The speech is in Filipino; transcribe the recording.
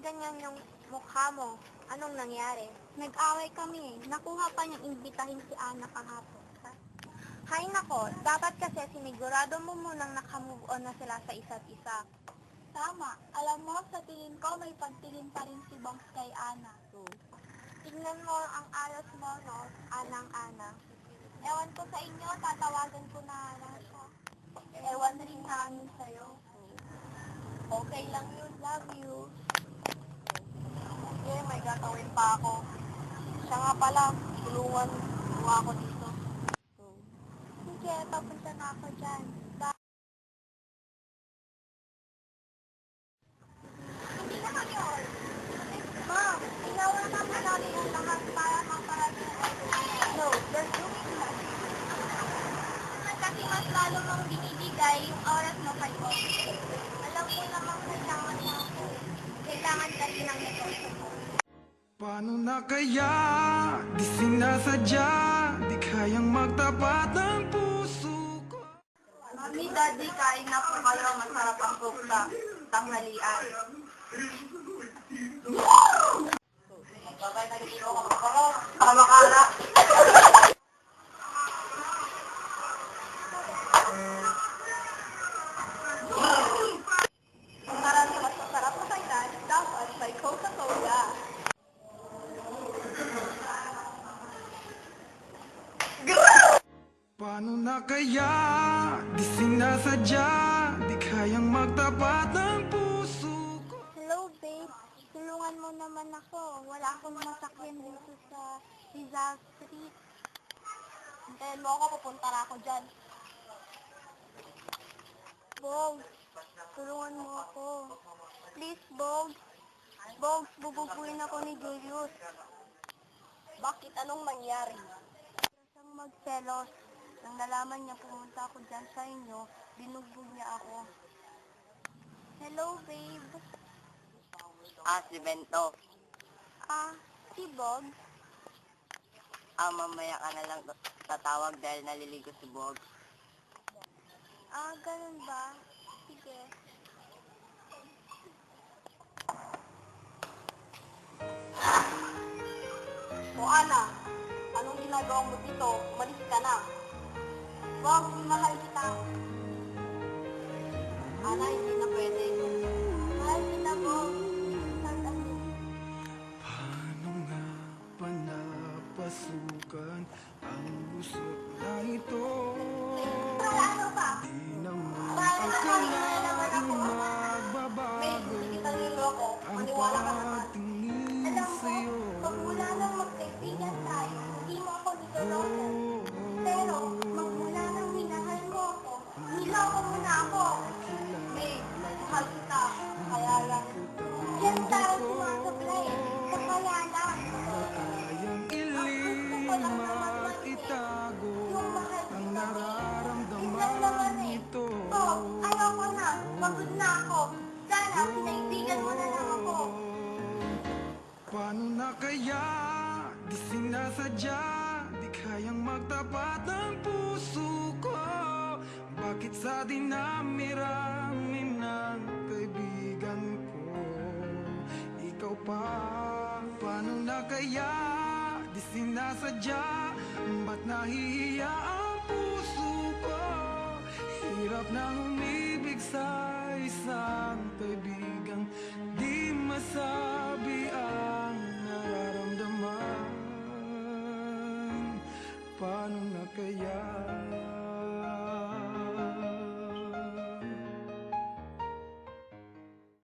ganyan yung mukha mo? Anong nangyari? Nag-away kami. Nakuha pa niyang imbitahin si Ana kahapon. Hay nako, dapat kasi sinigurado mo munang nakamove on na sila sa isa't isa. Tama. Alam mo, sa tingin ko may pagtingin pa rin si Bongs kay Ana. Tingnan mo ang ayos mo, no? Anang-ana. Ewan ko sa inyo, tatawagan ko na lang siya. Ewan rin namin sa'yo. Okay lang Gagawin pa ako. Siya nga pala, tulungan mo ako dito. Sige, papunta na ako dyan. Hindi na kami all. Ma'am, ginawa naman namin lahat para maparating ang No, they're doing that. Kasi mas lalo mong Paano na kaya? Di sinasadya Di kayang magtapat ng puso ko Mami, Daddy, kain na po kayo. Masarap ang sa tanghalian. Kamakala. Na kaya? Di sinasadya Di kayang magtapat ng puso ko Hello, babe. Tulungan mo naman ako. Wala akong masakyan dito sa Rizal Street. Hintayin mo ako, pupunta na ako dyan. Bogs, tulungan mo ako. Please, Bogs. Bogs, bububuin ako ni Julius. Bakit? Anong nangyari? Siyang magselos. Nang nalaman niya pumunta ako dyan sa inyo, binugbog niya ako. Hello, babe. Ah, si Bento. Ah, si Bob. Ah, mamaya ka na lang tatawag dahil naliligo si Bog. Ah, ganun ba? Sige. O Ana, anong ginagawa mo dito? Umalis ka na. Bob, mahal kita. Ana, hindi na pwede. Mahal kita, Bob. Paano nga pa napasukan Ang busot niloko mo na ako. Babe, mahal kita. Kaya lang, yan tayo sumasablay. Sa kaya lang. Kayang Gusto ko lang naman man eh. itago Yung mahal Ang kita, Tignan naman eh. Oh, ayoko na. Pagod na ako. Sana, pinaibigan mo na lang ako. Paano na kaya? Di sinasadya Di kayang magtapat ng puso ko Bakit sa dinami-rami ng kaibigan ko Ikaw pa Paano na kaya? Di sinasadya Ba't nahihiya ang puso ko? Hirap na umibig sa isang